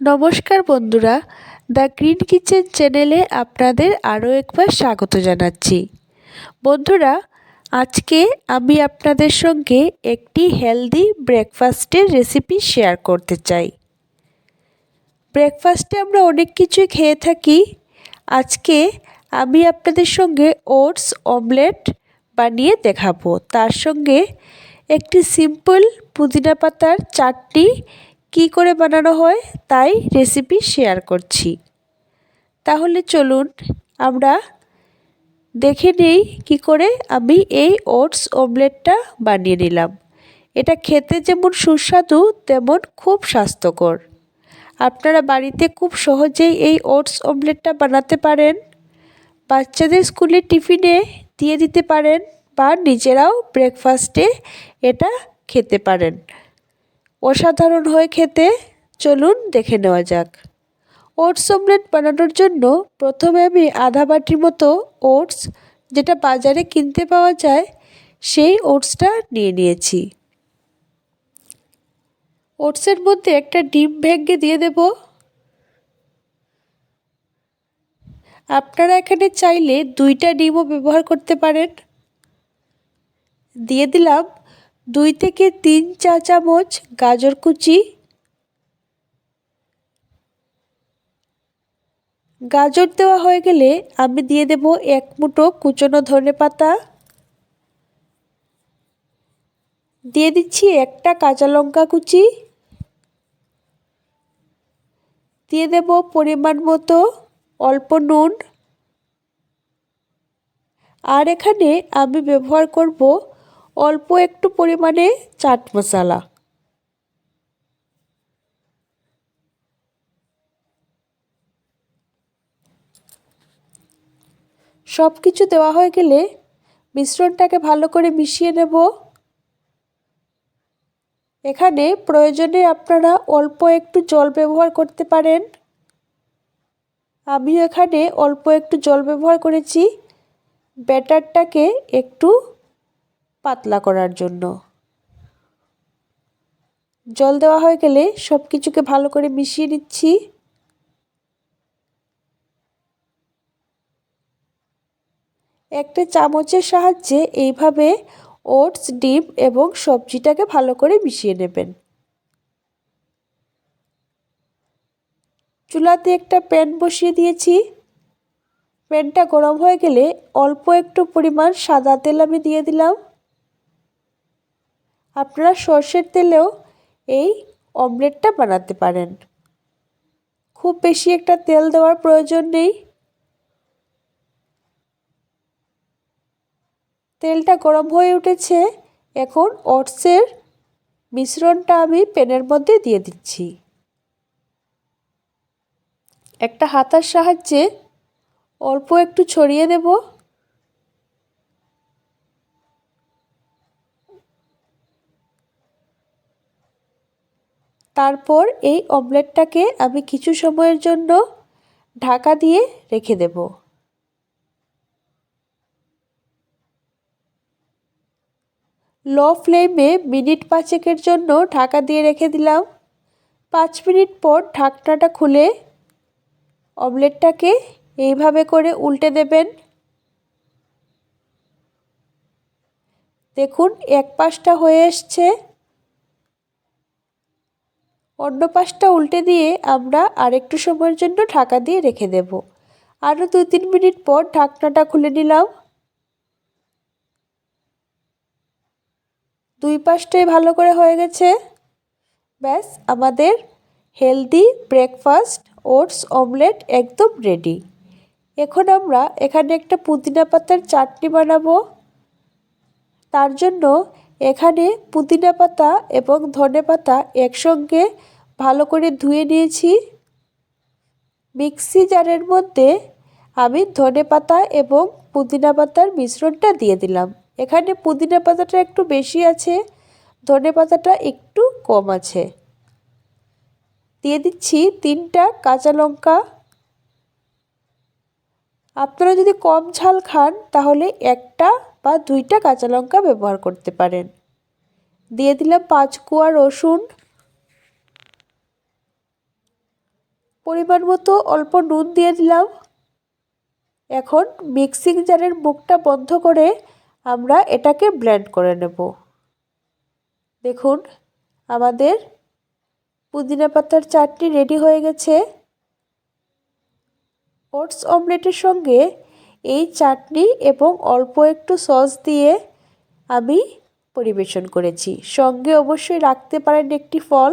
নমস্কার বন্ধুরা, the green kitchen চ্যানেলে আপনাদের আরও একবার স্বাগত জানাচ্ছি। বন্ধুরা, আজকে আমি আপনাদের সঙ্গে একটি হেলদি ব্রেকফাস্টের রেসিপি শেয়ার করতে চাই। ব্রেকফাস্টে আমরা অনেক কিছুই খেয়ে থাকি। আজকে আমি আপনাদের সঙ্গে ওটস অমলেট বানিয়ে দেখাবো। তার সঙ্গে একটি সিম্পল পুদিনা পাতার চাটনি কি করে বানানো হয় তাই রেসিপি শেয়ার করছি। তাহলে চলুন আমরা দেখে নেই কী করে আমি এই ওটস অমলেটটা বানিয়ে নিলাম। এটা খেতে যেমন সুস্বাদু, তেমন খুব স্বাস্থ্যকর। আপনারা বাড়িতে খুব সহজেই এই ওটস অমলেটটা বানাতে পারেন। বাচ্চাদের স্কুলে টিফিনে দিয়ে দিতে পারেন বা নিজেরাও ব্রেকফাস্টে এটা খেতে পারেন। অসাধারণ হয়ে খেতে চলুন দেখে নেওয়া যাক। ওটস অমলেট বানানোর জন্য প্রথমে আমি আধা বাটির মতো ওটস যেটা বাজারে কিনতে পাওয়া যায়, সেই ওটসটা নিয়ে নিয়েছি। ওটসের মধ্যে একটা ডিম ভেঙে দিয়ে দেব। আপনারা এখানে চাইলে দুইটা ডিমও ব্যবহার করতে পারেন। দিয়ে দিলাম দুই থেকে তিন চা চামচ গাজর কুচি, গাজর দেওয়া হয়ে গেলে আমি দিয়ে দেব এক মুঠো কুচনো ধনে পাতা। দিয়ে দিচ্ছি একটা কাঁচা লঙ্কা কুচি। দিয়ে দেব পরিমাণ মতো অল্প নুন। আর এখানে আমি ব্যবহার করব অল্প একটু পরিমাণে চাট মশলা। সব কিছু দেওয়া হয়ে গেলে মিশ্রণটাকে ভালো করে মিশিয়ে নেব। এখানে প্রয়োজনে আপনারা অল্প একটু জল ব্যবহার করতে পারেন। আমি এখানে অল্প একটু জল ব্যবহার করেছি। ব্যাটারটাকে একটু পাতলা করার জন্য। জল দেওয়া হয়ে গেলে সব কিছুকে ভালো করে মিশিয়ে নিচ্ছি। একটা চামচের সাহায্যে এইভাবে ওটস, ডিম এবং সবজিটাকে ভালো করে মিশিয়ে নেবেন। চুলাতে একটা প্যান বসিয়ে দিয়েছি। প্যানটা গরম হয়ে গেলে অল্প একটু পরিমাণ সাদা তেল আমি দিয়ে দিলাম। আপনারা সর্ষের তেলেও এই অমলেটটা বানাতে পারেন। খুব বেশি একটা তেল দেওয়ার প্রয়োজন নেই। তেলটা গরম হয়ে উঠেছে। এখন ওটসের মিশ্রণটা আমি প্যানের মধ্যে দিয়ে দিচ্ছি। একটা হাতার সাহায্যে অল্প একটু ছড়িয়ে দেব। তারপর এই অমলেটটাকে আমি কিছু সময়ের জন্য ঢাকা দিয়ে রেখে দেব। লো ফ্লেমে মিনিট পাঁচেকের জন্য ঢাকা দিয়ে রেখে দিলাম। পাঁচ মিনিট পর ঢাকনাটা খুলে অমলেটটাকে এইভাবে করে উল্টে দেবেন। দেখুন, এক পাশটা হয়ে এসছে। অন্য পাশটা উল্টে দিয়ে আমরা আরেকটু সময়ের জন্য ঢাকা দিয়ে রেখে দেব। আরও দু তিন মিনিট পর ঢাকনাটা খুলে নিলাম। দুই পাশটাই ভালো করে হয়ে গেছে। ব্যাস, আমাদের হেলদি ব্রেকফাস্ট, ওটস, অমলেট একদম রেডি। এখন আমরা এখানে একটা পুদিনা পাতার চাটনি বানাবো। তার জন্য এখানে পুদিনা পাতা এবং ধনে পাতা একসঙ্গে ভালো করে ধুয়ে নিয়েছি। মিক্সি জারের মধ্যে আমি ধনে পাতা এবং পুদিনা পাতার মিশ্রণটা দিয়ে দিলাম। এখানে পুদিনা পাতাটা একটু বেশি আছে, ধনে পাতাটা একটু কম আছে। দিয়ে দিচ্ছি তিনটা কাঁচা লঙ্কা। আপনারা যদি কম ঝাল খান, তাহলে একটা বা দুইটা কাঁচা লঙ্কা ব্যবহার করতে পারেন। দিয়ে দিলাম পাঁচ কুয়া রসুন। পরিমাণ মতো অল্প নুন দিয়ে দিলাম। এখন মিক্সিং জারের মুখটা বন্ধ করে আমরা এটাকে ব্লেন্ড করে নেব। দেখুন, আমাদের পুদিনা পাতার চাটনি রেডি হয়ে গেছে। ওটস অমলেটের সঙ্গে এই চাটনি এবং অল্প একটু সস দিয়ে আমি পরিবেশন করেছি। সঙ্গে অবশ্যই রাখতে পারেন একটি ফল।